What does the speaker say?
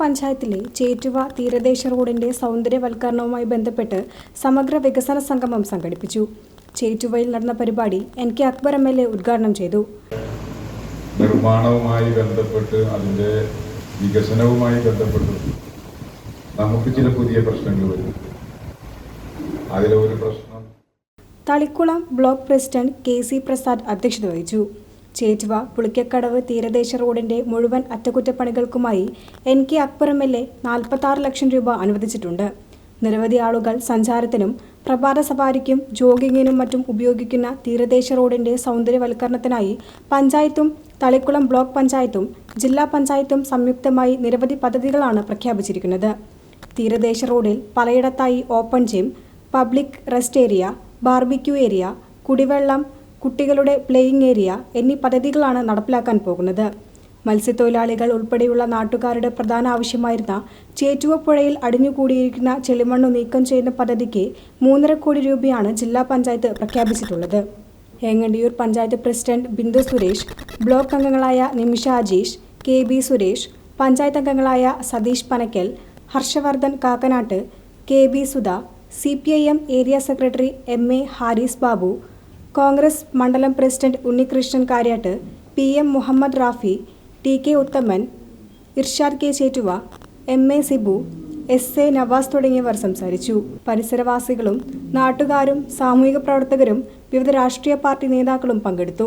പഞ്ചായത്തിലെ ചേറ്റുവ തീരദേശ റോഡിന്റെ സൗന്ദര്യവൽക്കരണവുമായി ബന്ധപ്പെട്ട് സമഗ്ര വികസന സംഗമം സംഘടിപ്പിച്ചു. ചേറ്റുവയിൽ നടന്ന പരിപാടി N K Akbar M L A ഉദ്ഘാടനം ചെയ്തു. നിർമ്മാണവുമായി ബന്ധപ്പെട്ട് അതിന്റെ വികസനവുമായി ബന്ധപ്പെട്ട് നമുക്ക് ചില പുതിയ പ്രശ്നങ്ങൾ വരും. അതിലൊരു പ്രശ്നം Thalikulam block president K C Prasad അധ്യക്ഷത വഹിച്ചു. ചേറ്റുവ പുളിക്കക്കടവ് തീരദേശ റോഡിന്റെ മുഴുവൻ അറ്റകുറ്റപ്പണികൾക്കുമായി N K Akbar M L A നാൽപ്പത്തി ലക്ഷം രൂപ അനുവദിച്ചിട്ടുണ്ട്. നിരവധി ആളുകൾ സഞ്ചാരത്തിനും പ്രഭാത സവാരിക്കും ജോഗിങ്ങിനും മറ്റും ഉപയോഗിക്കുന്ന തീരദേശ റോഡിന്റെ സൗന്ദര്യവൽക്കരണത്തിനായി പഞ്ചായത്തും തളിക്കുളം ബ്ലോക്ക് പഞ്ചായത്തും ജില്ലാ പഞ്ചായത്തും സംയുക്തമായി നിരവധി പദ്ധതികളാണ് പ്രഖ്യാപിച്ചിരിക്കുന്നത്. തീരദേശ റോഡിൽ പലയിടത്തായി open gym public rest area barbecue area കുടിവെള്ളം കുട്ടികളുടെ പ്ലേയിങ് ഏരിയ എന്നീ പദ്ധതികളാണ് നടപ്പിലാക്കാൻ പോകുന്നത്. മത്സ്യത്തൊഴിലാളികൾ ഉൾപ്പെടെയുള്ള നാട്ടുകാരുടെ പ്രധാന ആവശ്യമായിരുന്ന ചേറ്റുവപ്പുഴയിൽ അടിഞ്ഞുകൂടിയിരിക്കുന്ന ചെളിമണ്ണ് നീക്കം ചെയ്യുന്ന പദ്ധതിക്ക് മൂന്നര കോടി രൂപയാണ് ജില്ലാ പഞ്ചായത്ത് പ്രഖ്യാപിച്ചിട്ടുള്ളത്. ഏങ്ങണ്ടിയൂർ പഞ്ചായത്ത് പ്രസിഡന്റ് ബിന്ദു സുരേഷ് ബ്ലോക്ക് അംഗങ്ങളായ നിമിഷ അജീഷ് കെ ബി സുരേഷ് പഞ്ചായത്ത് അംഗങ്ങളായ Satheesh Panakkal Harshavardhan Kakkanattu K B Sudha C P I M area secretary M A Haris Babu Congress മണ്ഡലം president Unnikrishnan Karyattu P M Muhammad Rafi T K Uthaman Irshad K Chettuva M A Sibu S A Navas തുടങ്ങിയവർ സംസാരിച്ചു. പരിസരവാസികളും നാട്ടുകാരും സാമൂഹിക പ്രവർത്തകരും വിവിധ രാഷ്ട്രീയ party നേതാക്കളും പങ്കെടുത്തു.